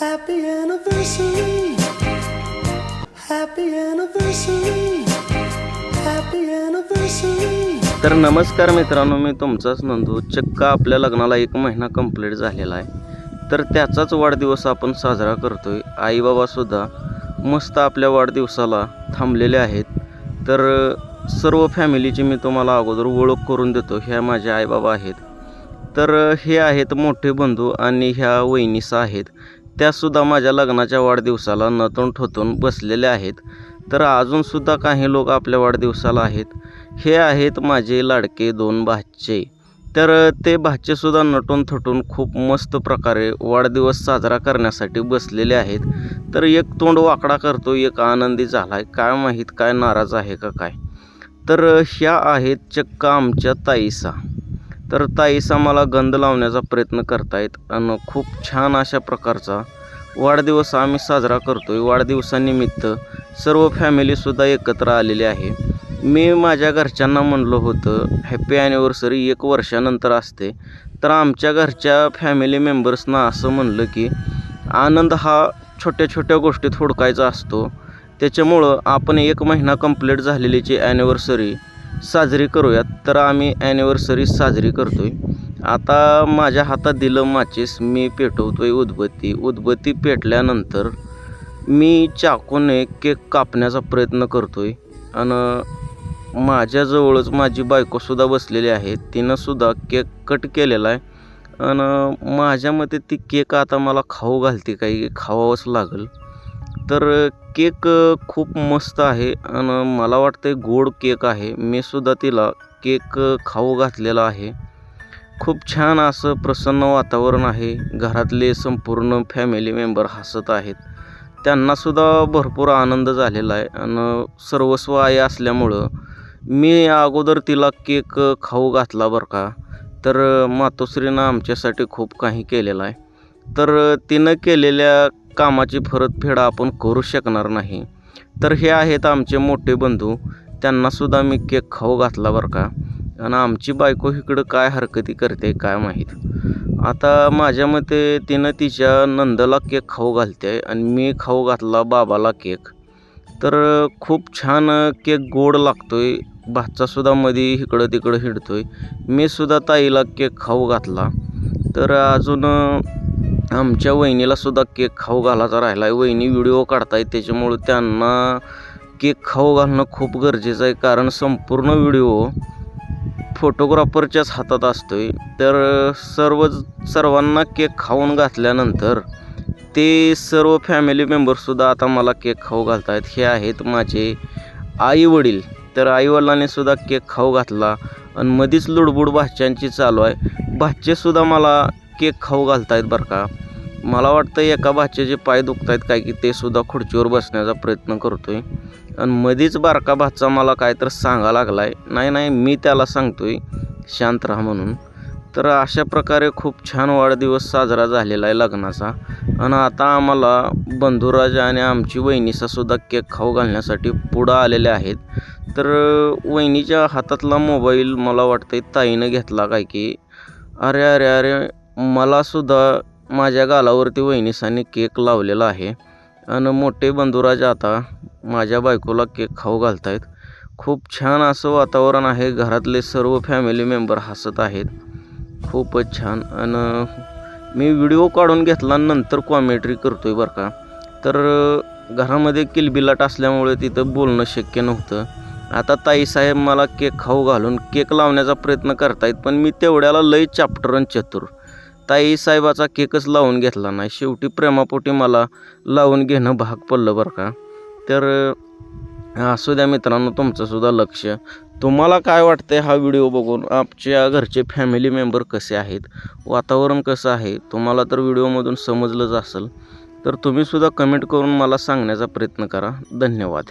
Happy anniversary. Happy anniversary. Happy anniversary. तर नमस्कार मित्रांनो मी तुमचाच नंदू. चक्क आपल्या लग्नाला एक महिना कंप्लीट झालेला आहे. तर त्याचाच वाढदिवस आपण साजरा करतोय. आईबाबासुद्धा मस्त आपल्या वाढदिवसाला थांबलेले आहेत. तर सर्व फॅमिलीची मी तुम्हाला अगोदर ओळख करून देतो. ह्या माझ्या आईबाबा आहेत. तर हे आहेत मोठे बंधू आणि ह्या वहिनीसा आहेत. त्यासुद्धा माझ्या लग्नाच्या वाढदिवसाला नतून ठोतून बसलेल्या आहेत. तर अजूनसुद्धा काही लोक आपल्या वाढदिवसाला आहेत. हे आहेत माझे लाडके दोन भाचे. तर ते भाचेसुद्धा नटून थटून खूप मस्त प्रकारे वाढदिवस साजरा करण्यासाठी बसलेले आहेत. तर एक तोंड वाकडा करतो एक आनंदी झाला आहे काय माहीत काय नाराज आहे का काय? तर ह्या आहेत चक्क आमच्या ताईसा. तर ताईस मला गंध लावण्याचा प्रयत्न करतायत आणि खूप छान अशा प्रकारचा वाढदिवस आम्ही साजरा करतो आहे वाढदिवसानिमित्त सर्व फॅमिलीसुद्धा एकत्र आलेली आहे. मी माझ्या घरच्यांना म्हणलं होतं हॅपी ॲनिव्हर्सरी एक वर्षानंतर असते. तर आमच्या घरच्या फॅमिली मेंबर्सना असं म्हणलं की आनंद हा छोट्या छोट्या गोष्टीत हुडकायचा असतो. त्याच्यामुळं आपण एक महिना कंप्लीट झालेलीची ॲनिव्हर्सरी साजरी करूयात. तर आम्ही ॲनिव्हर्सरी साजरी करतो आहे आता माझ्या हातात दिलं माचीस मी पेटवतो आहे उदबत्ती. उदबत्ती पेटल्यानंतर मी चाकूने केक कापण्याचा प्रयत्न करतो आहे आणि माझ्याजवळच माझी बायकोसुद्धा बसलेली आहे. तिनंसुद्धा केक कट केलेला आहे. आणि माझ्या मते ती केक आता मला खाऊ घालते काही खावावंच लागेल. तर केक खूप मस्त आहे आणि मला वाटतं गोड केक आहे. मी सुद्धा तिला केक खाऊ घातलेला आहे. खूप छान असं प्रसन्न वातावरण आहे. घरातले संपूर्ण फॅमिली मेंबर हसत आहेत. त्यांनासुद्धा भरपूर आनंद झालेला आहे आणि सर्वस्व आई असल्यामुळं मी अगोदर तिला केक खाऊ घातला बरं का. तर मातोश्रीनं आमच्यासाठी खूप काही केलेलं आहे. तर तिनं केलेल्या कामाची परतफेड आपण करू शकणार नाही. तर हे आहेत आमचे मोठे बंधू. त्यांनासुद्धा मी केक खाऊ घातला बरं का. आणि आमची बायको इकडं काय हरकती करते काय माहीत. आता माझ्या मते तिनं तिच्या नंदला केक खाऊ घालते आणि मी खाऊ घातला बाबाला केक. तर खूप छान केक गोड लागतो आहे भाचासुद्धा मध्ये इकडं तिकडं हिडतो मी सुद्धा ताईला केक खाऊ घातला. तर अजून आमच्या वहिनीला सुद्धा केक खाऊ घालायचा राहिला आहे वहिनी व्हिडिओ काढतायत त्याच्यामुळं त्यांना केक खाऊ घालणं खूप गरजेचं आहे. कारण संपूर्ण व्हिडिओ फोटोग्राफरच्याच हातात असतो आहे तर सर्व सर्वांना केक खाऊन घातल्यानंतर ते सर्व फॅमिली मेंबरसुद्धा आता मला केक खाऊ घालत आहेत हे आहेत माझे आई वडील. तर आईवडिलांनीसुद्धा केक खाऊ घातला. आणि मधीच लुडबुड भाच्यांची चालू आहे. भाचेसुद्धा मला केक खाऊ घालत आहेत बरं का. मला वाटतं एका भाच्याचे पाय दुखत आहेत काय की ते सुद्धा खुर्चीवर बसण्याचा प्रयत्न करतो आहे आणि मधीच बारका भाचा मला काय तर सांगा लागला आहे नाही नाही मी त्याला सांगतो आहे शांत राहा म्हणून. तर अशा प्रकारे खूप छान वाढदिवस साजरा झालेला आहे लग्नाचा. आणि आता आम्हाला बंधुराज आणि आमची वहिनीचासुद्धा केक खाऊ घालण्यासाठी पुढं आलेले आहेत. तर वहिनीच्या हातातला मोबाईल मला वाटतं ताईनं घेतला काय की अरे अरे अरे मलासुद्धा माझ्या गालावरती वहिनीसांनी केक लावलेला आहे. आणि मोठे बंधुराज आता माझ्या बायकोला केक खाऊ घालत आहेत खूप छान असं वातावरण आहे. घरातले सर्व फॅमिली मेंबर हसत आहेत. खूपच छान. आणि मी व्हिडिओ काढून घेतला नंतर कॉमेंट्री आहे बरं का. तर घरामध्ये किलबिलाट असल्यामुळे तिथं बोलणं शक्य नव्हतं. आता ताईसाहेब मला केक खाऊ घालून केक लावण्याचा प्रयत्न करतायत पण मी तेवढ्याला लय चाप्टर आणि चतुर. ताई साहेबाचा केकच लावून घेतला नाही. शेवटी प्रेमापोटी मला लावून घेणं भाग पडलं बरं का. तर असू द्या मित्रांनो तुमचंसुद्धा लक्ष. तुम्हाला काय वाटतंय हा व्हिडिओ बघून? आमच्या घरचे फॅमिली मेंबर कसे आहेत? वातावरण कसं आहे? तुम्हाला तर व्हिडिओमधून समजलंच असेल. तर तुम्हीसुद्धा कमेंट करून मला सांगण्याचा प्रयत्न करा. धन्यवाद.